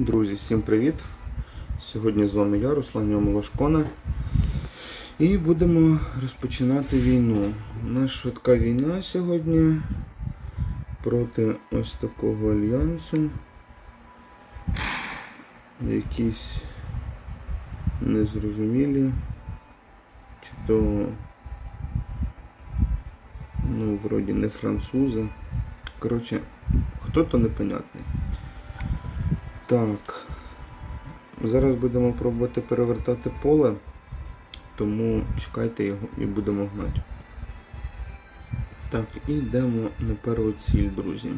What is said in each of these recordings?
Друзі, всім привіт! Сьогодні з вами я, Руслан Молошкона. І будемо розпочинати війну. У нас швидка війна сьогодні проти ось такого альянсу. Якісь незрозумілі. Чи то, ну, вроді не французи. Коротше, хто-то непонятний. Так. Зараз будемо пробувати перевертати поле, тому чекайте його і будемо гнати. Так, і йдемо на першу ціль, друзі.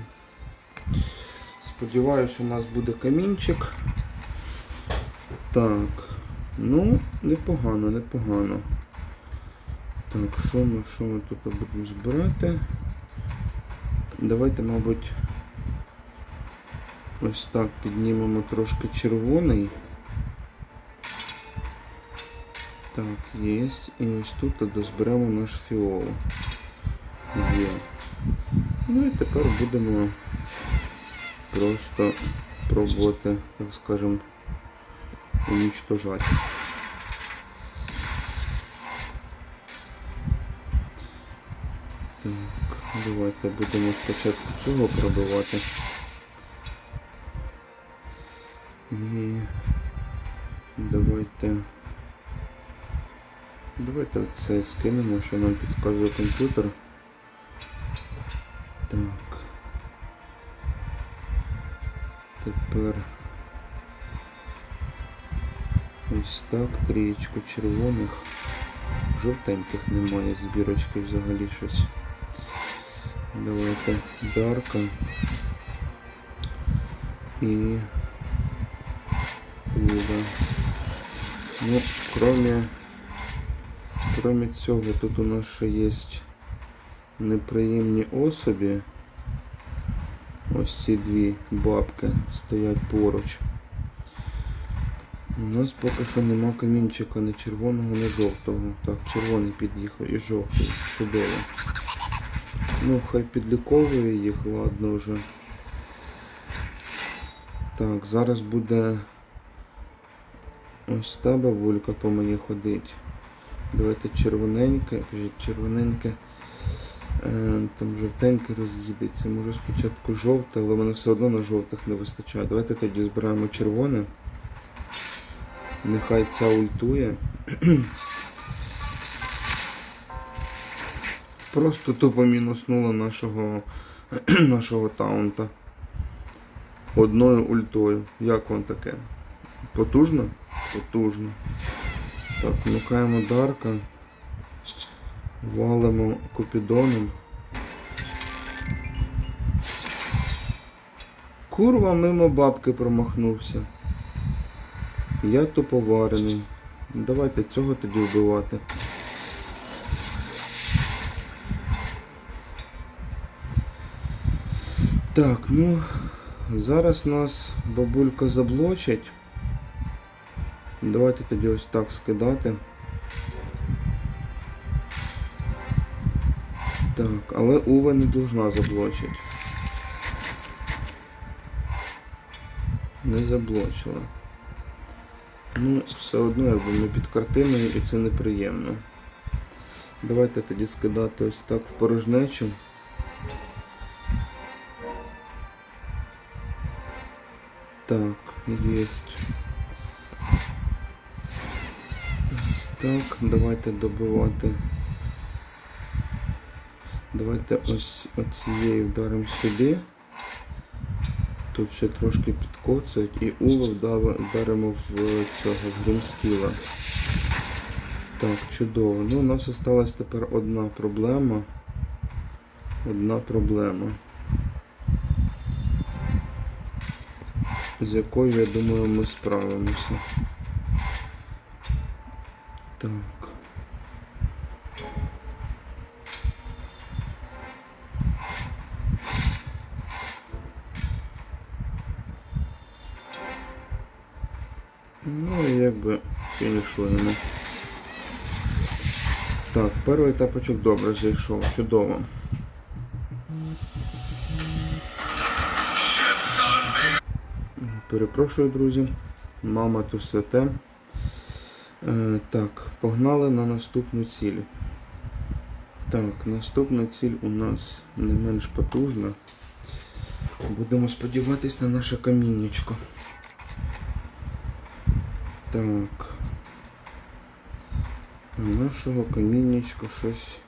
Сподіваюсь, у нас буде камінчик. Так. Ну, непогано, непогано. Так, що ми, що ми тут будемо збирати? Давайте, мабуть. Ось так піднімемо трошки червоний. Так, є. І ось тут дозберемо наш фіол. Є. Ну і тепер будемо просто пробувати, так скажем, уничтожати. Так, давайте будемо спочатку цього пробивати. І давайте. Давайте це скинемо, що нам підказує комп'ютер. Так. Тепер ось так, трієчку червоних. Жовтеньких немає збірочки взагалі щось. Давайте дарка. І Ну, кроме, кроме цього, тут у нас ще є неприємні особі. Ось ці дві бабки стоять поруч. У нас поки що нема камінчика ні червоного, ні жовтого. Так, червоний під'їхав і жовтий. Чудово. Ну, хай підліковує їх, ладно вже. Так, зараз буде ось та бабулька по мені ходить. Давайте червоненьке, червоненьке. Е, там жовтеньке роз'їдеться. Може спочатку жовте, але воно все одно на жовтих не вистачає. Давайте тоді збираємо червоне. Нехай ця ультує. Просто тупо мінуснула нашого, нашого таунта. Одною ультою. Як вам таке? Потужно? Потужно. Так, вмикаємо Дарка. Валимо Купідоном. Курва мимо бабки промахнувся. Я туповарений. Давайте цього тоді вбивати. Так, ну, зараз нас бабулька заблочить. Давайте тоді ось так скидати. Так, але Ува не должна заблочити. Не заблочила. Ну, все одно якби ми під картиною і це неприємно. Давайте тоді скидати ось так в порожнечу. Так, єсть. Так, давайте добивати. Давайте ось оцією вдаримо сюди. Тут ще трошки підкоцають і улов вдаримо в цього в гримскіла. Так, чудово. Ну, у нас осталась тепер одна проблема. Одна проблема. З якою, я думаю, ми справимося. Так. Ну і якби фінішуємо. Так, перший етапочок добре зайшов, чудово. Перепрошую, друзі. Мама то святе. Е, так, погнали на наступну ціль. Так, наступна ціль у нас не менш потужна. Будемо сподіватись на наше каміннячко. Так. Нашого каміннячка щось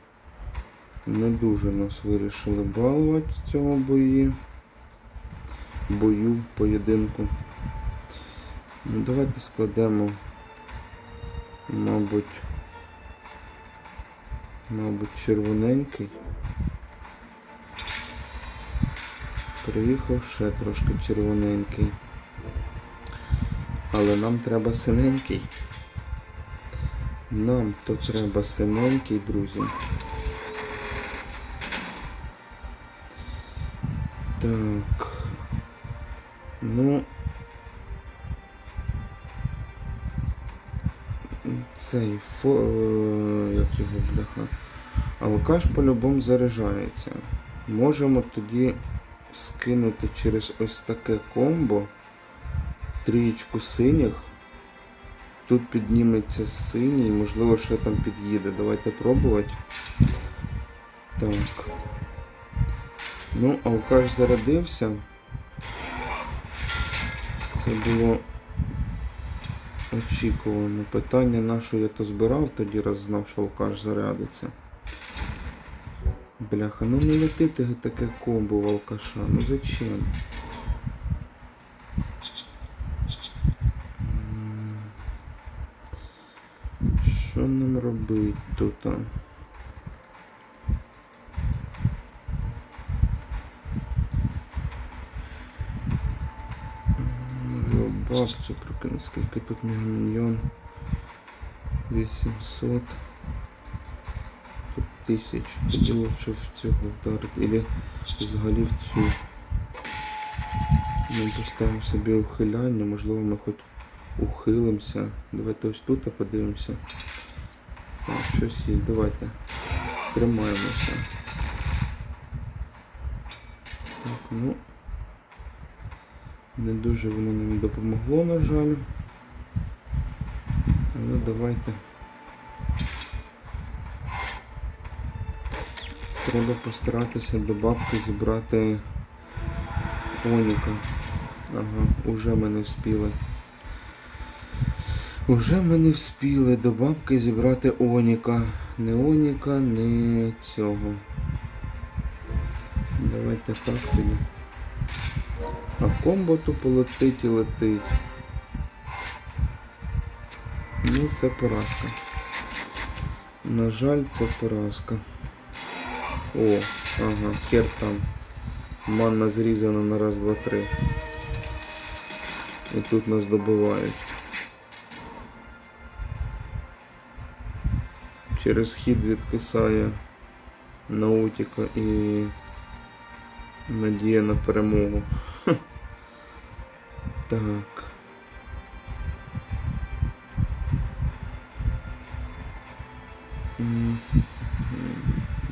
не дуже нас вирішили балувати в цьому бої. Бою, поєдинку. Ну, давайте складемо, мабуть, мабуть, червоненький. Приїхав ще трошки червоненький. Але нам треба синенький. Нам то треба синенький, друзі. Так. Ну. Цей фо... е, як його бляха. Алкаш по-любому заряджається. Можемо тоді скинути через ось таке комбо трієчку синіх. Тут підніметься синій, можливо, ще там під'їде. Давайте пробувати. Так. Ну, алкаш зарядився. Це було очікувано. Питання на що я то збирав, тоді раз знав, що алкаш зарядиться. Бляха, ну не летити таке комбо в алкаша, ну зачем? М, Що нам робити тут? бабцю прокину, скільки тут мегамільйон? 800. Тут тисяч. Тоді лучше в цього вдарити. Или взагалі в цю. Ми поставимо собі ухиляння, можливо ми хоч ухилимося. Давайте ось тут подивимося. Щось є, давайте. Тримаємося. Так, ну. Не дуже воно нам допомогло, на жаль. Але давайте. Треба постаратися до бабки зібрати Оніка. Ага, уже ми не. Уже ми не вспіли до бабки зібрати Оніка. Не Оніка, не цього. Давайте так тоді. А комбо тупо летить і летить. Ну, це поразка. На жаль, це поразка. О, ага, хер там. Манна зрізана на раз, два, три. І тут нас добивають. Через хід відкисає наутіка і надія на перемогу. Так.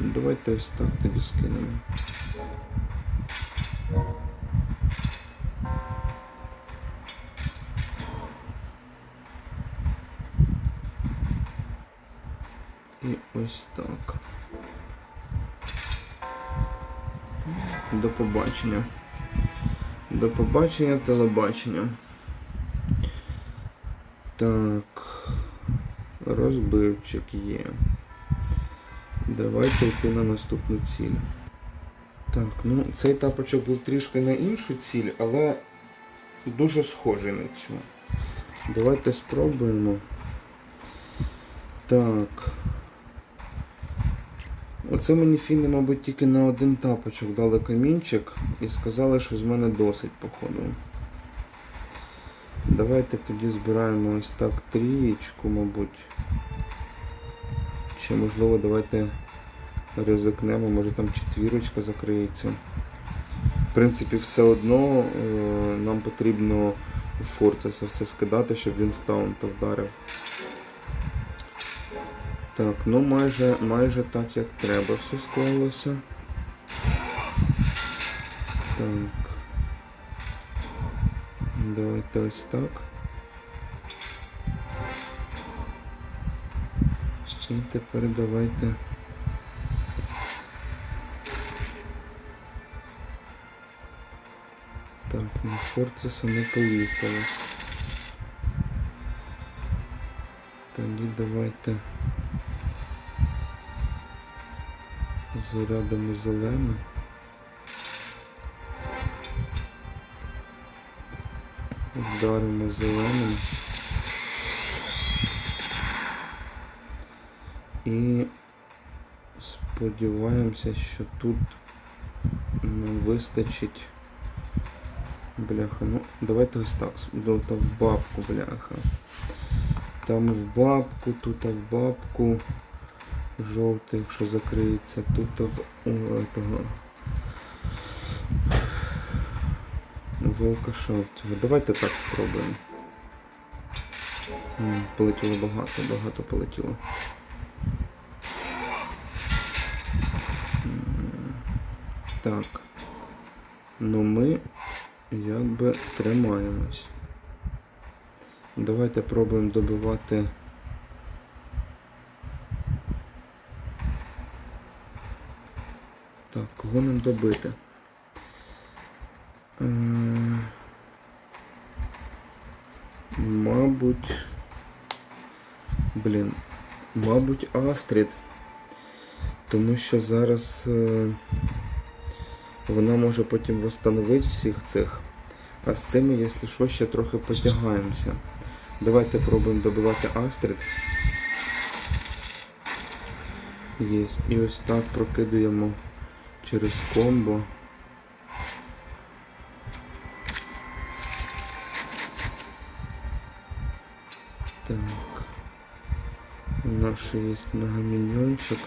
Давайте ось так тоді скинемо. І ось так. До побачення. До побачення телебачення. Так. Розбивчик є. Давайте йти на наступну ціль. Так, ну цей тапочок був трішки на іншу ціль, але дуже схожий на цю. Давайте спробуємо. Так. Оце мені фіни, мабуть, тільки на один тапочок дали камінчик і сказали, що з мене досить, походу. Давайте тоді збираємо ось так трієчку, мабуть. Чи можливо давайте ризикнемо, може там четвірочка закриється. В принципі, все одно е, нам потрібно у Форцеса все скидати, щоб він в таунта вдарив. Так, ну майже, майже так, як треба все склалося. Так. Давайте ось так. І тепер давайте. Так, на Форцеса не повісили. Тоді давайте зарядимо зелене. Вдаримо зеленим. І сподіваємося, що тут нам вистачить. Бляха, ну давайте ось так. Ну, Та в бабку, бляха. Там в бабку, тут в бабку. Жовтий, якщо закриється, тут в этого. Волка шовцього. Давайте так спробуємо. Полетіло багато, багато полетіло. Так. Ну ми якби тримаємось. Давайте пробуємо добивати. Нам добити? Е, Мабуть. Блін. Мабуть, Астрід. Тому що зараз е, вона може потім встановити всіх цих. А з цими, якщо що, ще трохи потягаємося. Давайте пробуємо добивати Астрід. Єсть. І ось так прокидуємо через комбо. Так. У нас ще є многомільйончик.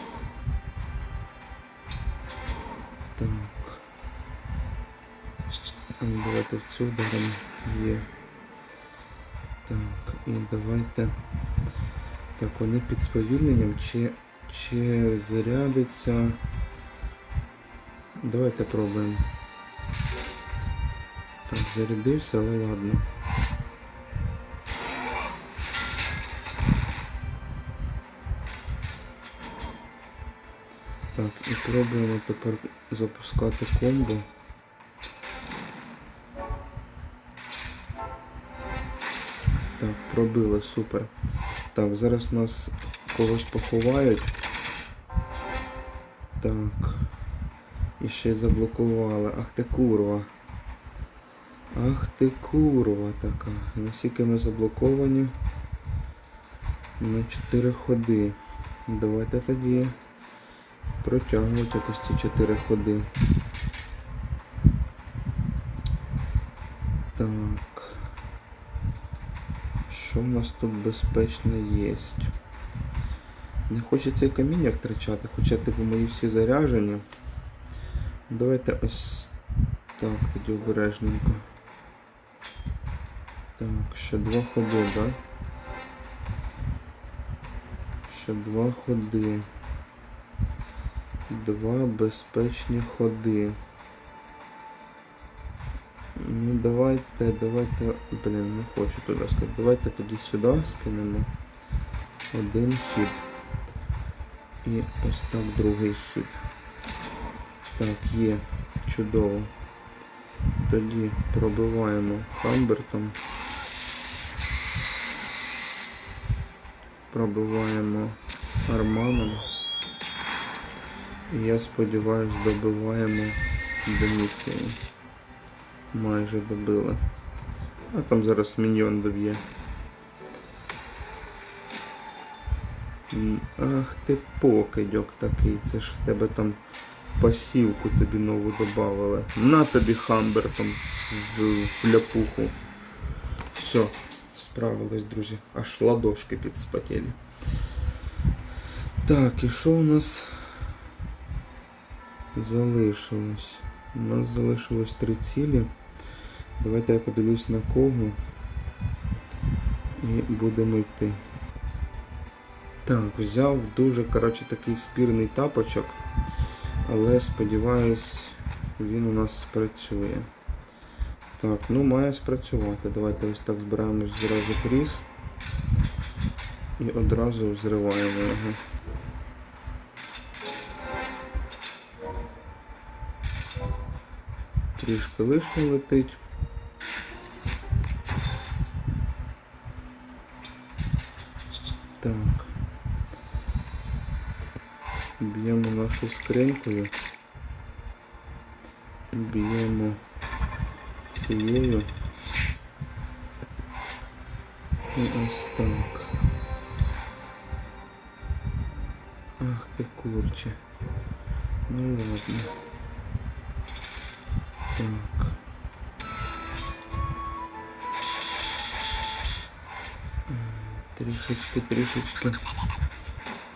Так. Ну, Давайте в цю ударимо. Є. Так, і давайте. Так, вони під сповільненням чи, чи зарядиться. Давайте пробуємо. Так, зарядився, але ладно. Так, і пробуємо тепер запускати комбо. Так, пробили, супер. Так, зараз нас когось поховають. Так. І ще заблокували. Ах ти курва. Ах ти курва така. Наскільки ми заблоковані на 4 ходи. Давайте тоді протягувати якось ці 4 ходи. Так. Що в нас тут безпечне є? Не хочеться і каміння втрачати, хоча типу мої всі заряжені. Давайте ось так тоді обережненько. Так, ще два ходи, да? Ще два ходи. Два безпечні ходи. Ну давайте, давайте, блін, не хочу туди сказати. Давайте тоді сюди скинемо один хід. І ось так другий хід. Так, є. Чудово. Тоді пробиваємо Хамбертом. Пробиваємо Арманом. І я сподіваюсь, добиваємо Доміцією. Майже добили. А там зараз міньйон доб'є. Ах ти покидьок такий, це ж в тебе там пасівку тобі нову додавали. На тобі хамбертом в, в ляпуху. Все, справились, друзі. Аж ладошки підспотіли. Так, і що у нас залишилось? У нас залишилось три цілі. Давайте я подивлюсь на кого. І будемо йти. Так, взяв дуже коротше, такий спірний тапочок, але сподіваюсь, він у нас спрацює. Так, ну має спрацювати. Давайте ось так збираємо зразу кріс. І одразу зриваємо його. Трішки лишнє летить. Так. Б'ємо нашу скринькою. Б'ємо цією. І ось так. Ах ти курче. Ну ладно. Так. М, Трішечки, трішечки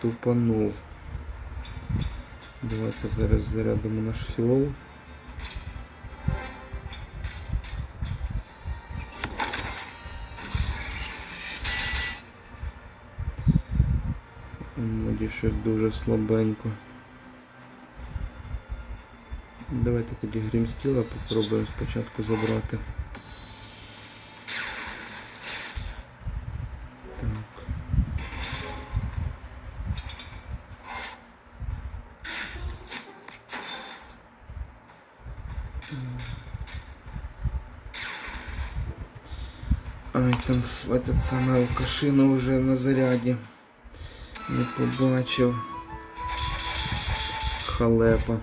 тупанув. Давайте зараз зарядимо наш фіол. Моді щось дуже слабенько. Давайте тоді грімстіла попробуємо спочатку забрати. Этот самий алкашина вже на заряді. Не побачив. Халепа.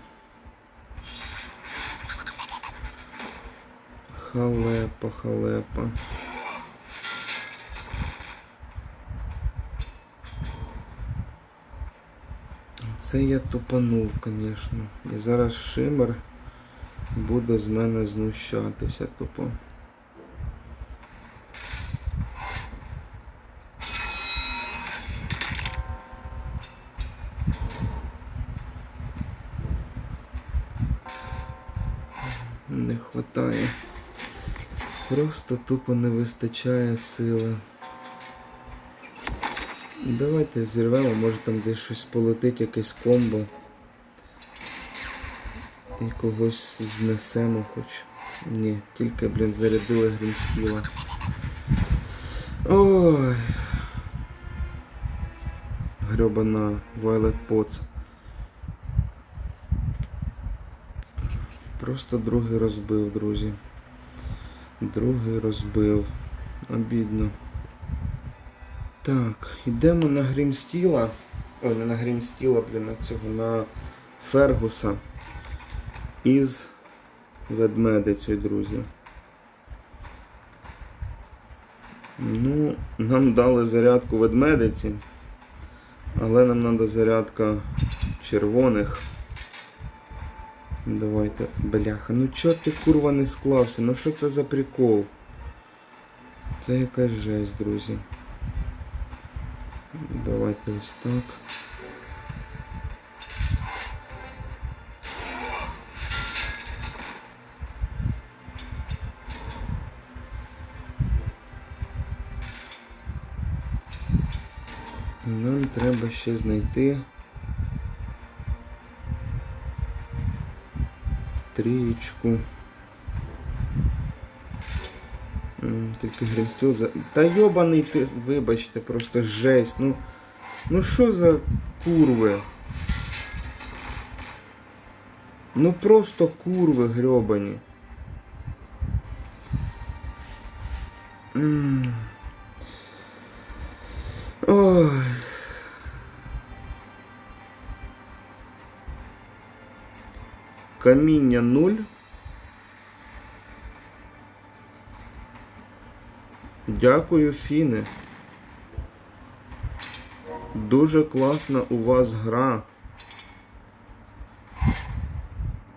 Халепа, халепа. Це я тупанув, звісно. І зараз Шимер буде з мене знущатися тупо. Не хватає. Просто тупо не вистачає сили. Давайте зірвемо, може там десь щось полетить, якесь комбо. І когось знесемо хоч. Ні, тільки, блін, зарядили грімскіла. Ой. Грьобана Violet Pots. Просто другий розбив, друзі. Другий розбив. Обідно. Так, йдемо на Грімстіла. Ой, не на Грімстіла, блін, на цього, на Фергуса. Із ведмедицею, друзі. Ну, нам дали зарядку ведмедиці. Але нам треба зарядка червоних. Давайте, бляха, ну чо ти курва не склався? Ну що це за прикол? Це якась жесть, друзі. Давайте ось так. Нам треба ще знайти трієчку. М, Тільки грімстіл за. Та йобаний ти, вибачте, просто жесть. Ну, ну що за курви? Ну просто курви грьобані. М. Каміння 0. Дякую, Фіни. Дуже класна у вас гра.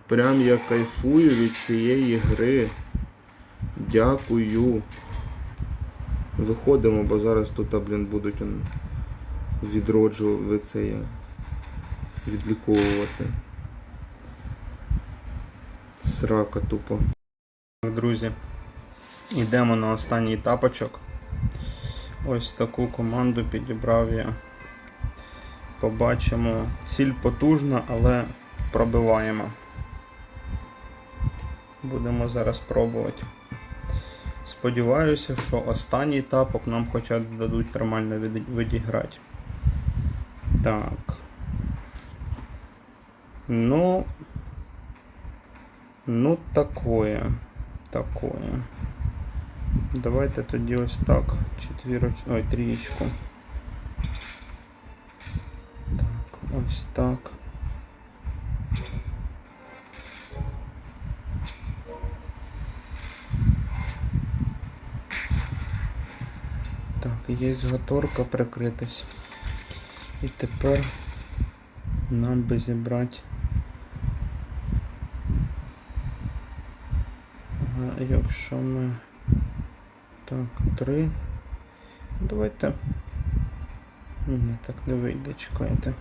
Прям я кайфую від цієї гри. Дякую. Виходимо, бо зараз тут, блін, будуть відроджувати це я. Відліковувати. Срака тупо. Друзі, йдемо на останній тапочок. Ось таку команду підібрав я. Побачимо. Ціль потужна, але пробиваємо. Будемо зараз пробувати. Сподіваюся, що останній тапок нам хоча б дадуть нормально відіграти. Так. Ну. Ну, такое. Такое. Давайте тоді ось так. Четвірочку. Ой, трієчку. Так, ось так. Так, є згаторка прикритись. І тепер нам би зібрати. якщо ми. Так, три. Давайте. Ні, так не вийде, чекайте.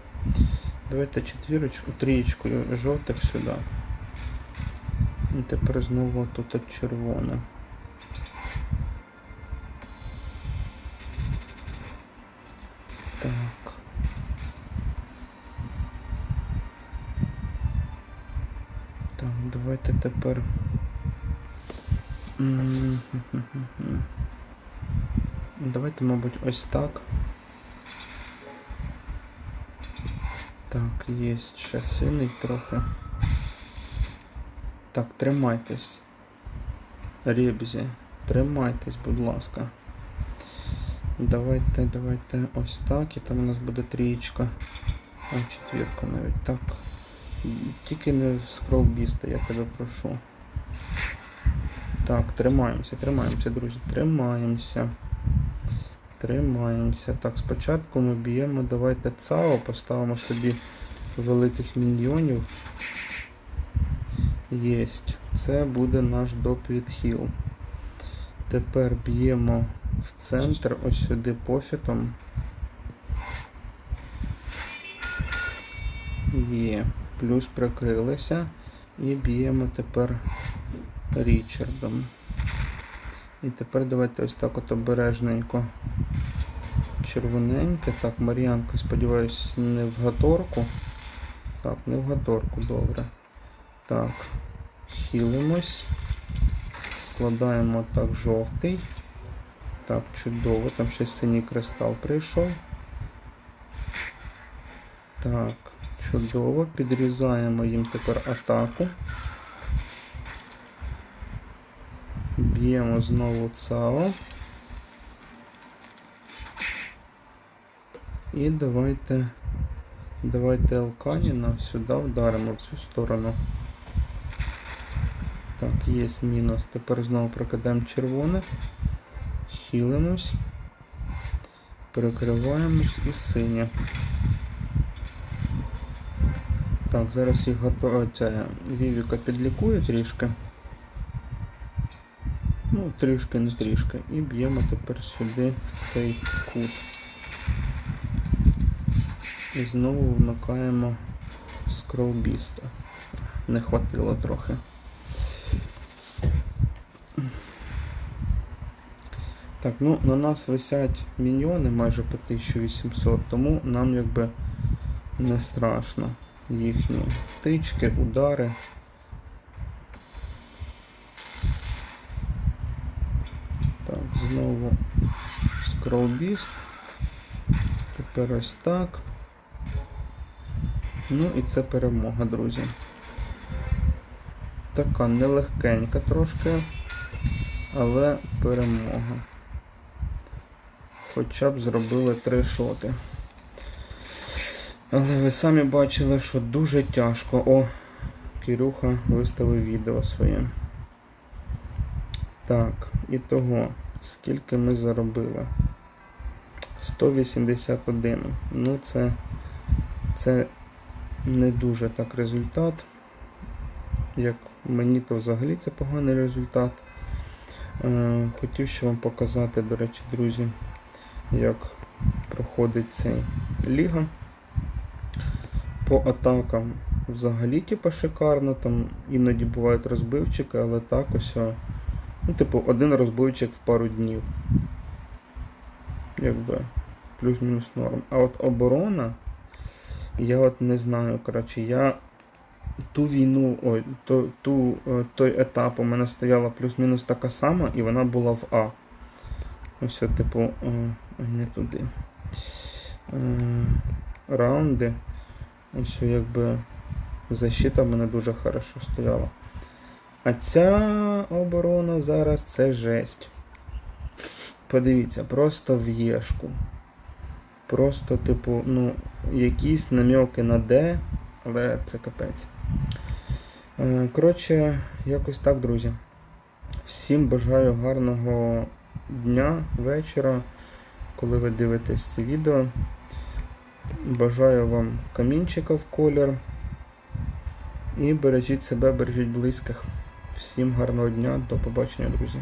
Давайте четвірочку, трієчку жовтих сюди. І тепер знову тут червоне. Так. Так, давайте тепер. Давайте, мабуть, ось так. Так, є ще синий трохи. Так, тримайтесь. Ребзі, тримайтесь, будь ласка. Давайте, давайте ось так. І там у нас буде трієчка. А, четвірка навіть. Так. Тільки не скролбіста, я тебе прошу. Так, тримаємося, тримаємося, друзі, тримаємося. Тримаємося. Так, спочатку ми б'ємо, давайте ЦАО, поставимо собі великих міньйонів. Єсть. Це буде наш доп відхил. Тепер б'ємо в центр, ось сюди пофітом. Є. Плюс прикрилися. І б'ємо тепер Річардом. І тепер давайте ось так от обережненько. Червоненьке. Так, Мар'янка, сподіваюсь, не в гаторку. Так, не в гаторку, добре. Так, хилимось. Складаємо так жовтий. Так, чудово, там ще синій кристал прийшов. Так, чудово. Підрізаємо їм тепер атаку. Б'ємо знову ЦАО. І давайте. Давайте Алканіна сюди вдаримо в цю сторону. Так, є мінус. Тепер знову прокидаємо червоне. Хілимось. Перекриваємось і синє. Так, зараз їх. Ця Вівіка підлікує трішки. Ну, трішки, не трішки. І б'ємо тепер сюди цей кут. І знову вмикаємо скролбіста. Не хватило трохи. Так, ну на нас висять міньйони майже по 1800, тому нам якби не страшно їхні тички, удари. Так, знову скролбіст. Тепер ось так. Ну і це перемога, друзі. Така нелегкенька трошки, але перемога. Хоча б зробили три шоти. Але ви самі бачили, що дуже тяжко. О, Кирюха виставив відео своє. Так, і того, скільки ми заробили? 181. Ну, це, це не дуже так результат. Як мені, то взагалі це поганий результат. Е, Хотів ще вам показати, до речі, друзі, як проходить цей ліга. По атакам взагалі типу, шикарно, там іноді бувають розбивчики, але так ось. Ну, типу, один розбивчик в пару днів. Якби плюс-мінус норм. А от оборона, я от не знаю, коротше, я ту війну, ой, то, ту, е, той етап у мене стояла плюс-мінус така сама, і вона була в А. Ось, типу, е, ой, не туди. Е, раунди. Ось якби защита в мене дуже хорошо стояла. А ця оборона зараз це жесть. Подивіться, просто в єшку. Просто, типу, ну, якісь намеки на Д, але це капець. Е, Коротше, якось так, друзі. Всім бажаю гарного дня, вечора, коли ви дивитесь це відео. Бажаю вам камінчика в колір. І бережіть себе, бережіть близьких. Всім гарного дня, до побачення, друзі.